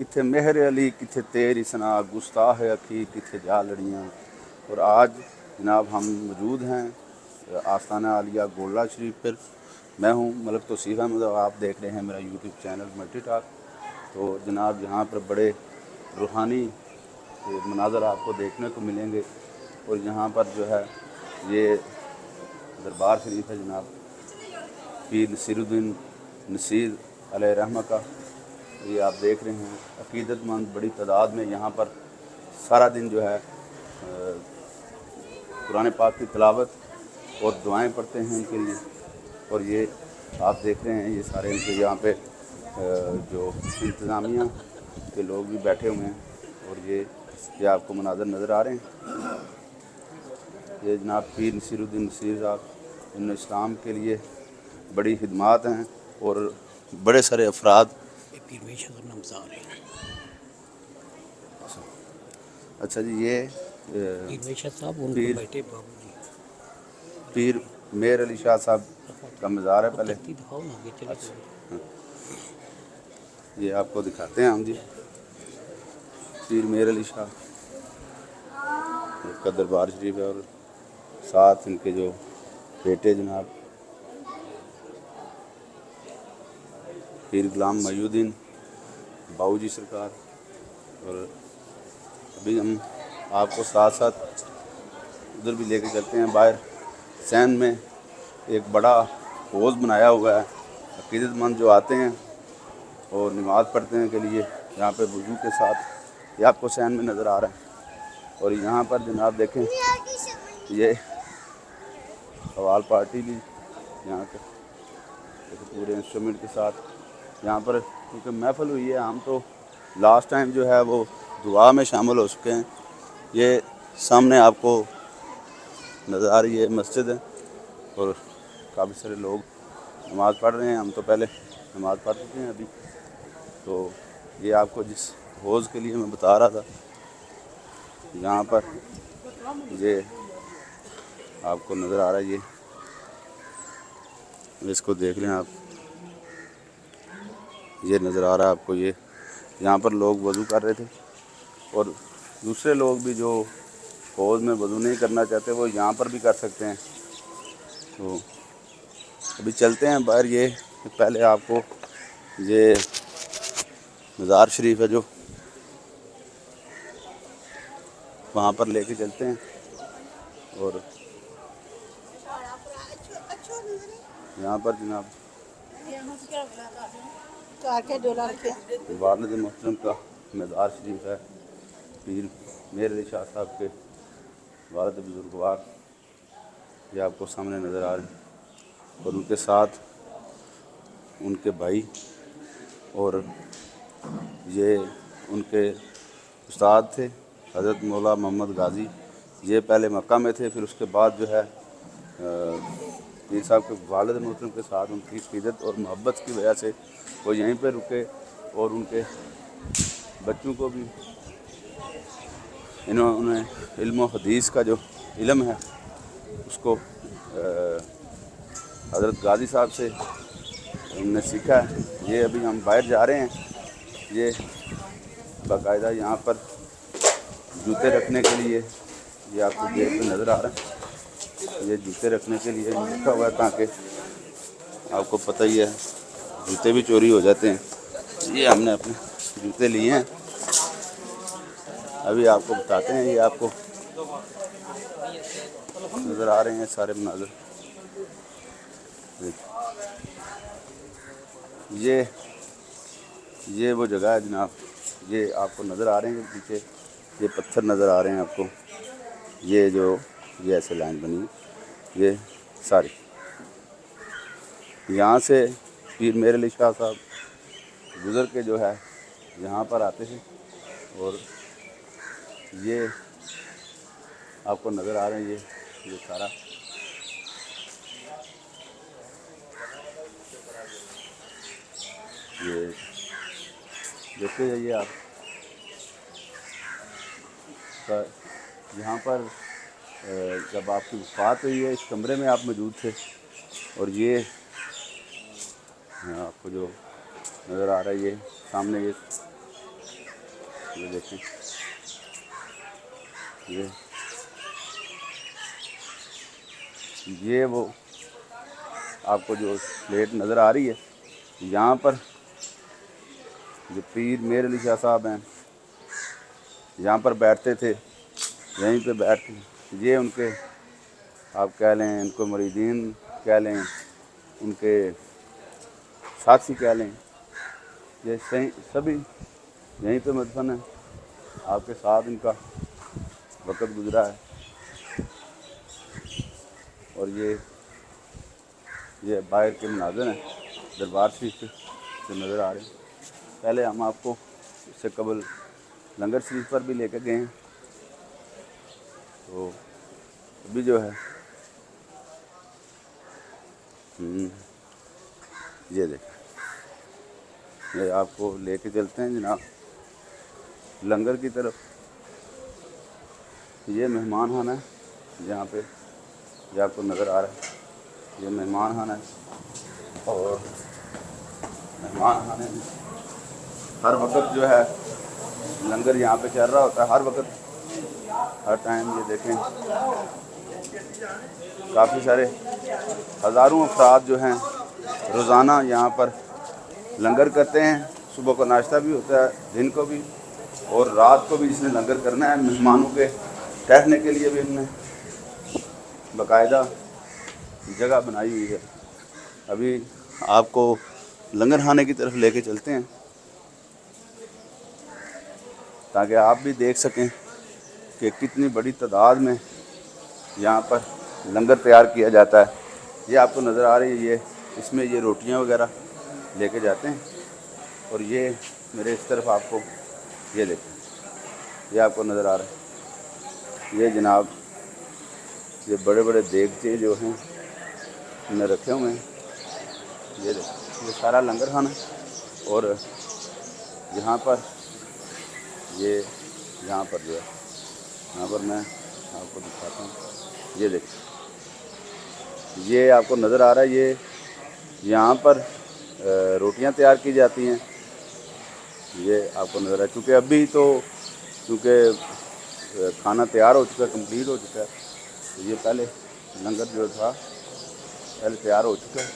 किथे मेहर अली, किथे तेरी सना गुस्ताह अखी, किथे जा लड़ियाँ और आज जनाब हम मौजूद हैं आस्थाना आलिया गोला शरीफ पर। मैं हूँ मलक तोसीफ़ अहमद और आप देख रहे हैं मेरा यूट्यूब चैनल मल्टी टॉक तो जनाब यहाँ पर बड़े रूहानी मनाजर आपको देखने को मिलेंगे। और यहाँ पर जो है, ये दरबार शरीफ है जनाब, पीर नसीरुद्दीन नसीर रहमा का। ये आप देख रहे हैं, अकीदतमंद, बड़ी तादाद में यहाँ पर सारा दिन जो है कुरान पाक की तलावत और दुआएँ पढ़ते हैं इनके लिए। और ये आप देख रहे हैं, ये सारे इनके यहाँ पे जो इंतज़ामिया के लोग भी बैठे हुए हैं। और ये ये आपको मनाजर नज़र आ रहे हैं। ये जनाब पीर नसीरुद्दीन नसीर साहब इन इस्लाम के लिए बड़ी खिदमात हैं और बड़े सारे अफराद ये पीर में शगर नमजार है। अच्छा। जी ये पीर साहब उनको पीर- बाबू जी। पीर मेर अली शाह साहब का मज़ार है पहले। अच्छा। ये आपको दिखाते हैं हम जी। पीर मेर अली शाह। का दरबार शरीफ है और साथ इनके जो बेटे जनाब। पीर गुलाम मयूद्दीन। बाऊ जी सरकार। और अभी हम आपको साथ साथ उधर भी लेके चलते हैं बाहर। सैन में एक बड़ा पोज बनाया हुआ है। अकीदतमंद जो आते हैं और नमाज़ पढ़ने के लिए यहाँ पे वज़ू के साथ ये आपको सैन में नज़र आ रहा है। और यहाँ पर जनाब देखें, ये सवाल पार्टी भी यहाँ के पूरे इंस्ट्रूमेंट के साथ यहाँ पर क्योंकि महफल हुई है। हम तो लास्ट टाइम जो है वो दुआ में शामिल हो चुके हैं। ये सामने आपको नज़र आ रही है मस्जिद है और काफ़ी सारे लोग नमाज़ पढ़ रहे हैं। हम तो पहले नमाज़ पढ़ चुके हैं अभी। तो ये आपको जिस हौज़ के लिए मैं बता रहा था, यहाँ पर ये आपको नज़र आ रहा है। ये, इसको देख लें आप। ये नज़र आ रहा है आपको, ये यहाँ पर लोग वज़ू कर रहे थे। और दूसरे लोग भी जो हौज़ में वज़ू नहीं करना चाहते, वो यहाँ पर भी कर सकते हैं। तो अभी चलते हैं बाहर, ये पहले आपको ये मज़ार शरीफ है जो वहाँ पर लेके चलते हैं। और यहाँ पर जनाब वालद मोहतरम का मज़ार शरीफ है। पीर मेर अली शाह साहब के वालद बुजुर्गवार ये आपको सामने नज़र आ रहे हैं। और उनके साथ उनके भाई और ये उनके उस्ताद थे हज़रत मौला मोहम्मद गाज़ी। ये पहले मक्का में थे फिर उसके बाद जो है अ, पीर साहब के वालद मोहतरम के साथ उनकी इज़्ज़त और मोहब्बत की वजह से वो यहीं पर रुके और उनके बच्चों को भी इन्होंने इल्म हदीस का जो इलम है, उसको हज़रत गाजी साहब से हमने सीखा है। ये अभी हम बाहर जा रहे हैं। ये बाकायदा यहाँ पर जूते रखने के लिए ये आपको पे नज़र आ रहा है। ये जूते रखने के लिए रखा हुआ है ताकि। आपको पता ही है, जूते भी चोरी हो जाते हैं। ये हमने अपने जूते लिए हैं। अभी आपको बताते हैं, ये आपको नज़र आ रहे हैं सारे मनाजर। ये ये वो जगह है जनाब, ये आपको नज़र आ रहे हैं पीछे। ये पत्थर नज़र आ रहे हैं आपको। ये जो, ये ऐसे लाइन बनी ये सारी। यहाँ से पीर मेरे अली शाह साहब गुज़र के जो है, यहाँ पर आते हैं और ये आपको नज़र आ रहे हैं, ये ये सारा। ये देखते जाइए आप। यहाँ पर जब आपकी वफात हुई है इस कमरे में आप मौजूद थे, और ये आपको जो नज़र आ रहा है, ये सामने ये ये देखें। ये ये वो आपको जो प्लेट नज़र आ रही है, यहाँ पर जो पीर मेर अली शाह साहब हैं, यहाँ पर बैठते थे, यहीं पे बैठ ये उनके, आप कह लें, इनको मरीदीन कह लें उनके साथी कह लें, ये सही, सभी, यहीं पे मदफन है। आपके साथ इनका वक्त गुजरा है। और ये ये बाहर के मनाजर हैं, दरबार शरीफ से नज़र आ रहे हैं। पहले हम आपको इससे कबल लंगर शरीफ पर भी लेकर गए हैं। तो अभी जो है हम्म, ये देखें। ये आपको लेके चलते हैं जनाब लंगर की तरफ़। ये मेहमान खाना है जहाँ पे ये आपको नज़र आ रहा है। ये मेहमान खाना है और मेहमान खाने हर वक्त जो है लंगर यहाँ पे चल रहा होता है। हर वक्त हर टाइम ये देखें। काफ़ी सारे हज़ारों अफराद जो हैं, रोज़ाना यहाँ पर लंगर करते हैं। सुबह को नाश्ता भी होता है, दिन को भी, और रात को भी जिसने लंगर करना है मेहमानों के ठहरने के लिए भी इनने बाकायदा जगह बनाई हुई है। अभी आपको लंगर खाने की तरफ़ लेके चलते हैं, ताकि आप भी देख सकें कि कितनी बड़ी तादाद में यहाँ पर लंगर तैयार किया जाता है। ये आपको नज़र आ रही है, ये इसमें ये रोटियाँ वगैरह लेके जाते हैं और ये मेरे इस तरफ़ आपको ये देखें। ये आपको नज़र आ रहा है। ये जनाब, ये बड़े बड़े देगचे जो हैं इनमें रखे हुए हैं। ये देखो, ये सारा लंगर खाना और यहाँ पर ये, यहाँ पर जो है यहाँ पर मैं आपको दिखाता हूँ। ये देखिए। ये आपको नज़र आ रहा है, ये यहाँ पर रोटियाँ तैयार की जाती हैं। ये आपको नज़र आ क्योंकि अभी तो क्योंकि खाना तैयार हो चुका है कंप्लीट हो चुका है तो ये पहले लंगर जो था, पहले तैयार हो चुका है।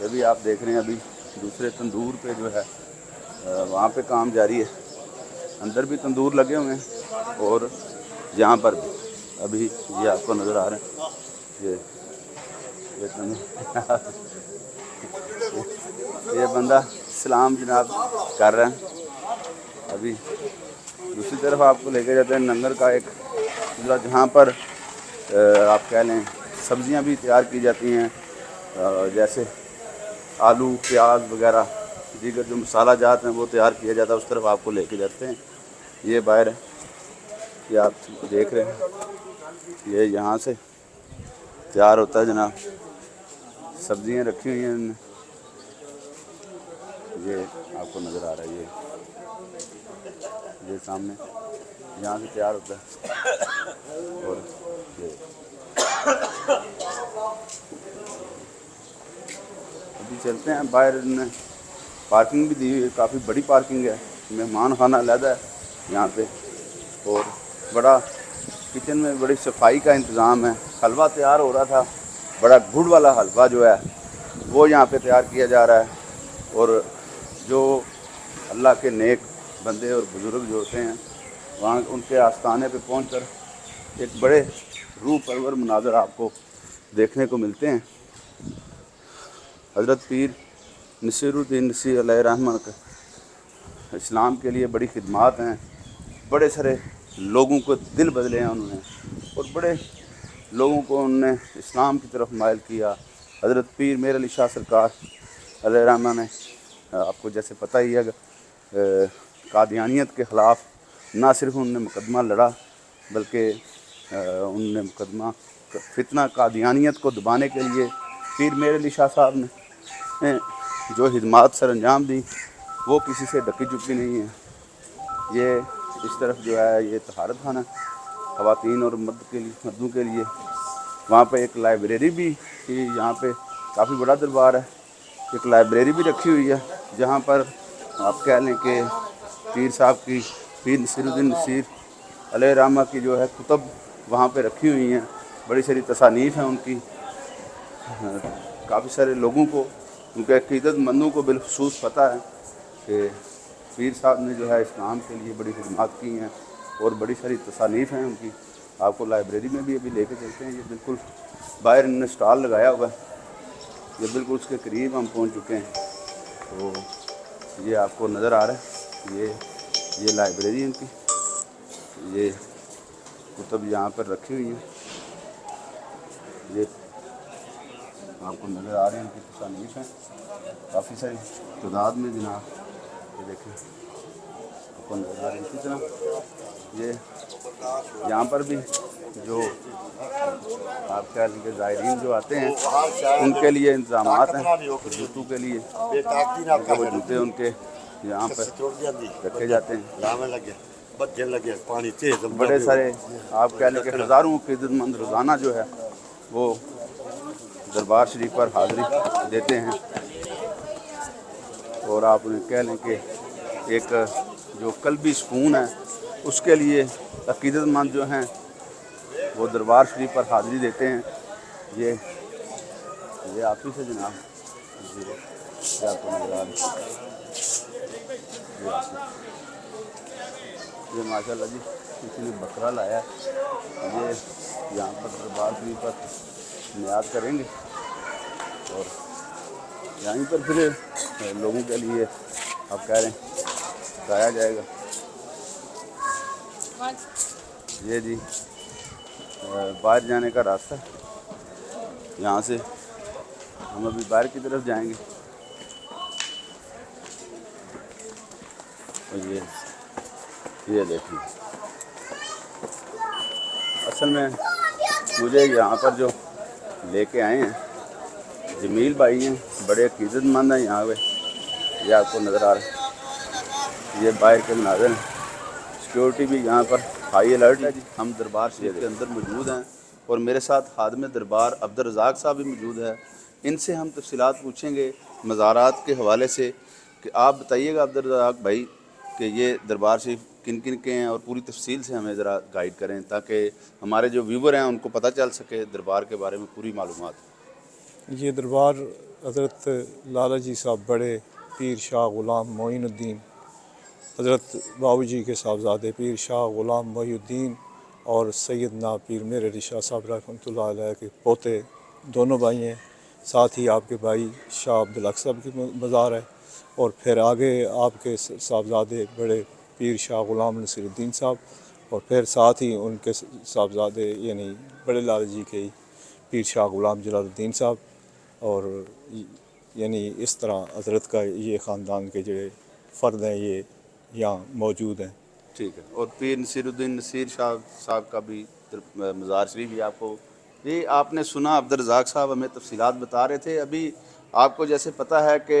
ये भी आप देख रहे हैं अभी, दूसरे तंदूर पे जो है वहाँ पे काम जारी है। अंदर भी तंदूर लगे हुए हैं। और यहाँ पर भी अभी ये आपको नज़र आ रहे हैं। ये ये तंदूर ये बंदा सलाम जनाब कर रहे हैं। अभी दूसरी तरफ़ आपको लेके जाते हैं लंगर का एक चूल्हा जहाँ पर आप कह लें सब्ज़ियाँ भी तैयार की जाती हैं। जैसे आलू, प्याज वगैरह, दीगर जो मसाला जात हैं, वो तैयार किया जाता है, उस तरफ़ आपको लेके जाते हैं। ये बाहर है। ये आप देख रहे हैं। ये यहाँ से तैयार होता है जनाब। सब्ज़ियाँ रखी हुई हैं ये आपको नज़र आ रहा है, ये। ये सामने यहाँ से तैयार होता है। और ये। अभी चलते हैं, बाहर इनने पार्किंग भी दी हुई है, काफ़ी बड़ी पार्किंग है। मेहमान खाना अलहदा है यहाँ पे। और बड़ा किचन में बड़ी सफ़ाई का इंतज़ाम है। हलवा तैयार हो रहा था। बड़ा गुड़ वाला हलवा जो है, वो यहाँ पे तैयार किया जा रहा है। और जो अल्लाह के नेक बंदे और बुज़ुर्ग जो होते हैं, वहाँ उनके आस्थाने पे पहुँच एक बड़े रूह परवर मनाजर आपको देखने को मिलते हैं। हज़रत पीर नसीरुद्दीन नसी रहमान इस्लाम के लिए बड़ी खिदमात हैं। बड़े सारे लोगों को दिल बदले हैं उन्होंने। और बड़े लोगों को उन्होंने इस्लाम की तरफ़ मायल किया। हज़रत पीर मेर अली शाह सरकार रहमान ने आपको जैसे पता ही है कादियानियत के ख़िलाफ़ ना सिर्फ़ उनने मुकदमा लड़ा, बल्कि उनने मुकदमा फितना कादियानियत को दबाने के लिए पीर मेर अली शाह साहब ने जो हिदमात सर अंजाम दी, वो किसी से ढकी चुकी नहीं है। ये इस तरफ़ जो है ये तहारत खाना ख़वातीन और मर्द के लिए, मर्दों के लिए। वहाँ पर एक लाइब्रेरी भी थी, यहाँ पे काफ़ी बड़ा दरबार है। एक लाइब्रेरी भी रखी हुई है, जहाँ पर आप कह लें कि पीर साहब की, पीर नसीरुद्दीन नसीर, अलैहि रामा की जो है कुतब वहाँ पे रखी हुई हैं। बड़ी सारी तसानीफ़ हैं उनकी। काफ़ी सारे लोगों को, उनके अकीदतमंदों को बिलखसूस पता है कि पीर साहब ने जो है इस्लाम के लिए बड़ी खदमात की हैं और बड़ी सारी तसानीफ़ हैं उनकी। आपको लाइब्रेरी में भी अभी लेके चलते हैं। ये बिल्कुल बाहर इन्होंने स्टॉल लगाया हुआ है। ये बिल्कुल उसके करीब हम पहुँच चुके हैं। तो ये आपको नज़र आ रहा है। ये ये लाइब्रेरी है इनकी। ये कुतब यहाँ पर रखी हुई हैं। ये आपको नज़र आ रहे हैं। उनकी तसानीफ हैं। काफ़ी सारी तादाद में जनाब ये देखें आपको नज़र आ रही इसी तरह। ये यहाँ पर भी जो आप कह लेंगे ज़ायरीन जो आते हैं उनके लिए इंतज़ाम हैं। जूतों के लिए। वो जूते उनके यहाँ पर रखे जाते हैं। पानी तेज बड़े सारे आप कह लें कि हज़ारों की इज्जतमंद रोज़ाना जो है वो दरबार शरीफ पर हाज़िरी देते हैं। और आप उन्हें कह लें कि एक जो कल्बी सुकून है, उसके लिए अकीदतमंद जो हैं, वो दरबार शरीफ पर हाज़िरी देते हैं। ये ये आप ही से जनाब। ये आपको नज़र ये माशाल्लाह जी, किसी ने बकरा लाया। ये यहाँ पर दरबार शरीफ पर नियाद करेंगे। और यहीं पर फिर लोगों के लिए आप कह रहे हैं, गाया जाएगा। ये जी बाहर जाने का रास्ता। यहाँ से हम अभी बाहर की तरफ़ जाएँगे। और ये ये देखिए। असल में मुझे यहाँ पर जो लेके आए हैं जमील भाई हैं, बड़े अकीदतमंद हैं यहाँ पे। ये आपको नज़र आ रहा है। ये बाहर के मनाजर हैं। सिक्योरिटी भी यहाँ पर हाई अलर्ट है जी। हम दरबार शरीफ के अंदर मौजूद हैं और मेरे साथ हादम दरबार अब्दुल रज़ाक साहब भी मौजूद है। इनसे हम तफसीलात पूछेंगे मज़ारात के हवाले से कि आप बताइएगा अब्दुल रज़ाक भाई कि ये दरबार शरीफ किन किन के हैं और पूरी तफसील से हमें ज़रा गाइड करें ताकि हमारे जो व्यूवर हैं उनको पता चल सके दरबार के बारे में पूरी मालूमात। ये दरबार हज़रत लाला जी साहब बड़े पीर शाह ग़ुलाम मोइनुद्दीन, हज़रत बाबू जी के साहबजादे पीर शाह ग़ुलाम मोइनुद्दीन और सैदना पीर मेरे शाह साहब अलैह के पोते, दोनों भाई हैं। साथ ही आपके भाई शाह अब्दुल हक साहब की मज़ार है और फिर आगे आपके साहबजादे बड़े पीर शाह ग़ुलाम नसीरुद्दीन साहब और फिर साथ ही उनके साहबजादे यानी बड़े लाल जी के पीर शाह ग़ुलाम जलालुद्दीन साहब। और यानी इस तरह हज़रत का ये ख़ानदान के जो फ़र्द हैं, ये यहाँ मौजूद हैं। ठीक है। और पीर नसीरुद्दीन नसीर शाह साहब का भी मज़ार शरीफ भी आपको ये आपने सुना, अब्दुल रज़ाक साहब हमें तफसीलात बता रहे थे। अभी आपको जैसे पता है कि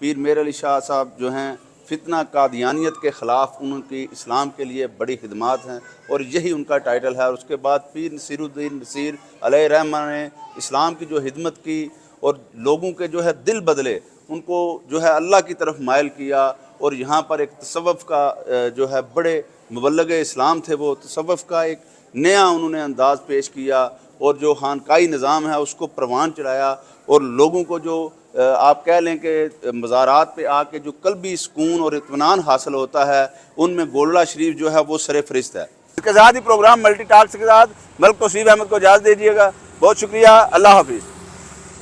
पीर मेर अली शाह साहब जो हैं, फितना कादियानियत के ख़िलाफ़ उनकी इस्लाम के लिए बड़ी खदमात हैं और यही उनका टाइटल है। और उसके बाद पीर नसीरुद्दीन नसीर रहमान ने इस्लाम की जो हिदमत की और लोगों के जो है दिल बदले, उनको जो है अल्लाह की तरफ़ मायल किया और यहाँ पर एक तसव्वुफ़ का जो है बड़े मुबलग इस्लाम थे वो तसव्वुफ़ का एक नया उन्होंने अंदाज़ पेश किया और जो खानकाई निज़ाम है उसको प्रवान चढ़ाया और लोगों को जो आप कह लें कि मज़ारात पे आके जो कल्बी सुकून और इत्मीनान हासिल होता है, उनमें गोल्ला शरीफ जो है वो सर फरिस्त है। इसके साथ ही प्रोग्राम मल्टी टास्क के साथ, मल्क तोसीब अहमद को इजाज़त दीजिएगा। बहुत शुक्रिया। अल्लाह हाफिज़।